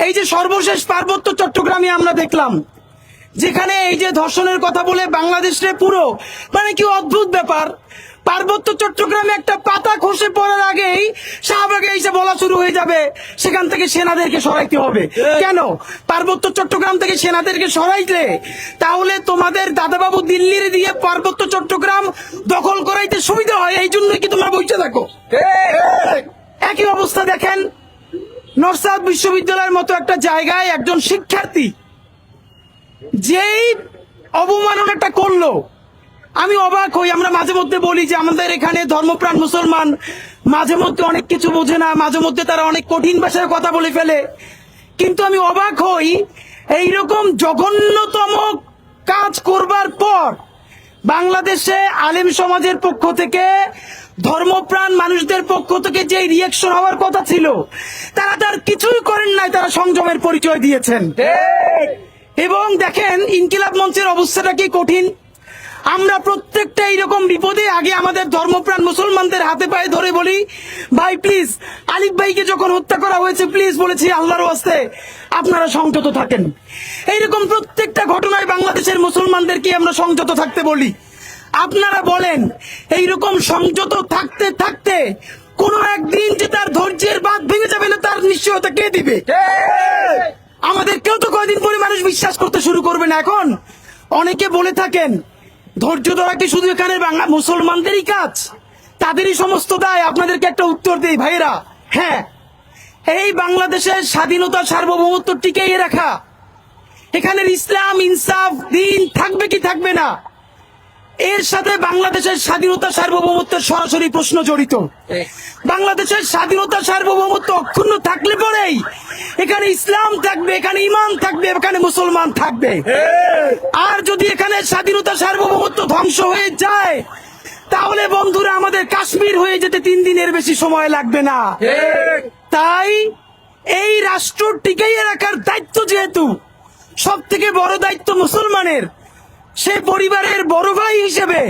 এই যে সর্বশেষ পার্বত্য চট্টগ্রামে আমরা দেখলাম যেখানে এই যে ধর্ষণের কথা বলে বাংলাদেশে পুরো মানে কি অদ্ভুত ব্যাপার। পার্বত্য চট্টগ্রামে একটা পাতা খসে পড়ার আগেই শাহবাগে এসে বলা শুরু হয়ে যাবে সেখান থেকে সেনাদেরকে সরাইতে হবে। কেন? পার্বত্য চট্টগ্রাম থেকে সেনাদেরকে সরাইলে তাহলে তোমাদের দাদাবাবু দিল্লির দিয়ে পার্বত্য চট্টগ্রাম দখল করাইতে সুবিধা হয় এই জন্যই কি তোমরা বইতে থাকো? একই অবস্থা দেখেন নর্সাদ বিশ্ববিদ্যালয়ের মতো একটা জায়গায় একজন শিক্ষার্থী যেই অবমাননাটা করল। আমি অবাক হই, আমরা মাঝে মধ্যে বলি যে আমাদের এখানে ধর্মপ্রাণ মুসলমান মাঝে মধ্যে অনেক কিছু বোঝে না, মাঝে মধ্যে তারা অনেক কঠিন ভাষায় কথা বলে ফেলে। কিন্তু আমি অবাক হই, এইরকম জঘন্যতম কাজ করবার পর বাংলাদেশে আলিম সমাজের পক্ষ থেকে ধর্মপ্রাণ মানুষদের পক্ষ থেকে যে রিয়েকশন হওয়ার কথা ছিল তারা তার কিছুই করেন নাই তারা সংযমের পরিচয় দিয়েছেন। এবং দেখেন ইনকিলাব মঞ্চের অবস্থাটা কি কঠিন? আমরা প্রত্যেকটা এইরকম বিপদে আগে আমাদের ধর্মপ্রাণ মুসলমানদের হাতে পায়ে ধরে বলি ভাই প্লিজ আলিফ ভাইকে যখন হত্যা করা হয়েছে প্লিজ বলেছি আল্লাহর ওয়াস্তে আপনারা সংযত থাকেন। এইরকম প্রত্যেকটা ঘটনায় বাংলাদেশের মুসলমানদেরকে আমরা সংযত থাকতে বলি। আপনারা বলেন এইরকম সংযত থাকতে থাকতে কোন একদিন যে তার ধৈর্যের বাদ ভেঙে যাবে না তার নিশ্চয়তা কে দিবে? আমাদের কেউ তো কয়দিন পরে মানুষ বিশ্বাস করতে শুরু করবে না এখন? অনেকে বলে থাকেন ধৈর্য ধরা কি শুধু এখানে বাংলা মুসলমানদেরই কাজ? তাদেরই সমস্ত দায়। আপনাদেরকে একটা উত্তর দেই ভাইরা হ্যাঁ এই বাংলাদেশের স্বাধীনতা সার্বভৌমত্ব টিকিয়ে রাখা এখানের ইসলাম ইনসাফ দিন থাকবে কি থাকবে না এর সাথে বাংলাদেশের স্বাধীনতা সার্বভৌমত্বের সরাসরি প্রশ্ন জড়িত। বাংলাদেশের স্বাধীনতা সার্বভৌমত্ব অক্ষুণ্ণ থাকলে পরেই এখানে ইসলাম থাকবে এখানে ইমান থাকবে এখানে মুসলমান থাকবে। আর যদি এখানে স্বাধীনতা সার্বভৌমত্ব ধ্বংস হয়ে যায় তাহলে বন্ধুরা আমাদের কাশ্মীর হয়ে যেতে তিন দিনের বেশি সময় লাগবে না। তাই এই রাষ্ট্র টিকাইয়ে রাখার দায়িত্ব যেহেতু সব থেকে বড় দায়িত্ব মুসলমানের। সে পরিবারের বড় ভাই হিসেবে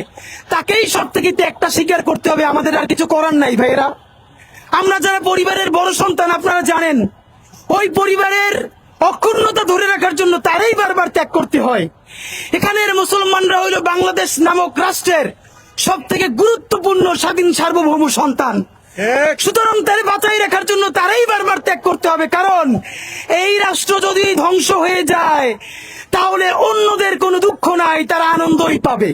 তাকেই সব থেকে একটা স্বীকার করতে হবে। আমাদের আর কিছু করার নাই ভাইয়েরা। আমরা যারা পরিবারের বড় সন্তান আপনারা জানেন ওই পরিবারের অক্ষুণ্ণতা ধরে রাখার জন্য তারাই বারবার ত্যাগ করতে হয়। এখানের মুসলমানরা হইল বাংলাদেশ নামক রাষ্ট্রের সব থেকে গুরুত্বপূর্ণ স্বাধীন সার্বভৌম সন্তান। সুতরাং তারে বাঁচাই রাখার জন্য তারাই বারবার ত্যাগ করতে হবে কারণ এই রাষ্ট্র যদি ধ্বংস হয়ে যায় তাহলে অন্যদের কোনো দুঃখ নাই তারা আনন্দই পাবে।